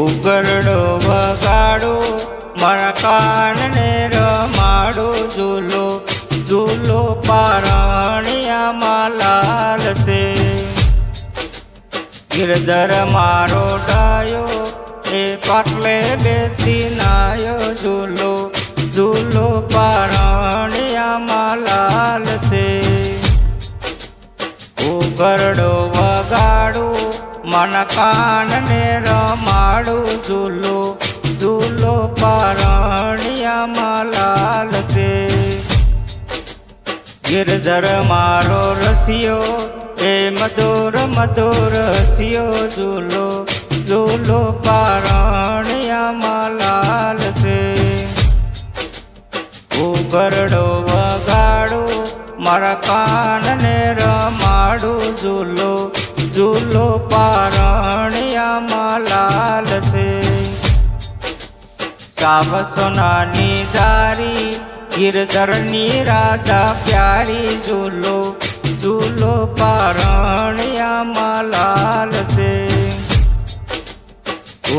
ઉગરડો વગાડો, મારા કાનને રમાડો, ઝૂલો ઝૂલો પારણિયામાં લાલ છે. ગિરધર મારો ડાયો, એ પાટલે બેસી નાયો ઝૂલો ઝૂલો પારણિયામાં લાલ છે. ઉગરડો વગાડું મન કાનને રમાડું ઝૂલો ઝૂલો પારણિયામાં લાલ છે. ગિરધર મારો રસિયો એ મધુર મધુર રસિયો ઝૂલો ઝૂલો પારણિયામાં લાલ છે. ઉગરડો વગાડો, મારા કાનને રમાડું ઝૂલો ઝૂલો પારણિયામાં લાલ છે. સાવ સોનાની દારી ગિરધરની રાધા પ્યારી જુલો ઝૂલો પારણિયામાં લાલ છે.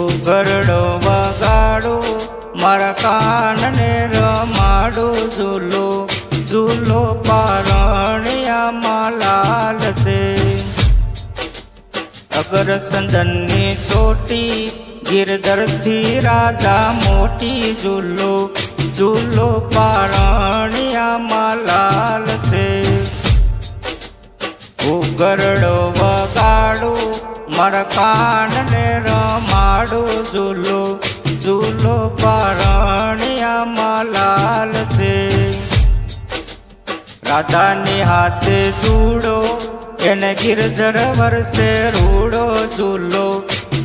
ઉગરડો વગાડો, મારા કાનને રમાડું ઝૂલો ઝૂલો પારણિયામાં લાલ અગર સંદનની ચોટી ગિરધરથી રાધા મોટી ઝૂલો ઝૂલો પારણિયામાં લાલ છે. ઉગરડો વગાડો મારા કાનને રમાડો ઝૂલો ઝૂલો પારણિયામાં લાલ છે. રાધાની હાથે જૂડો એને ગિરધર વરસે રૂડો ઝૂલો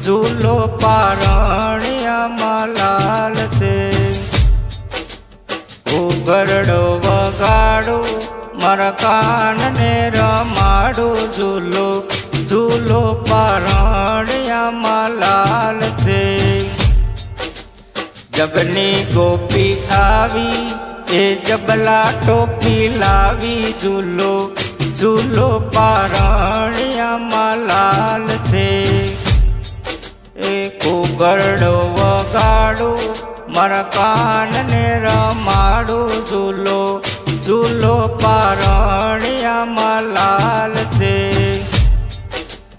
ઝૂલો પારણિયામાં લાલ છે ઉગરડો વગાડું, મારા કાનને રમાડું, ઝૂલો ઝૂલો પારણિયામાં લાલ છે જબની ગોપી આવી, એ જબલા ટોપી લાવી, ઝૂલો ઝૂલો પારણિયામાં લાલ છે. એ કુગરડો વગાડું, મારા કાનને રમાડું ઝૂલો. ઝૂલો પારણિયામાં લાલ છે.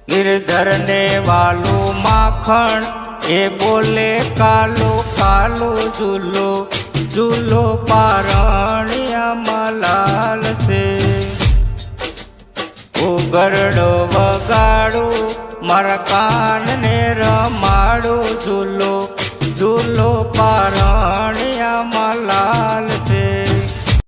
ગિરધરને વાલું માખણ, એ બોલે કાલો કાલો ઝૂલો. ઝૂલો પારણિયામાં ઉગરડો વગાડું મારા કાનને રમાડું ઝૂલો ઝૂલો લાલ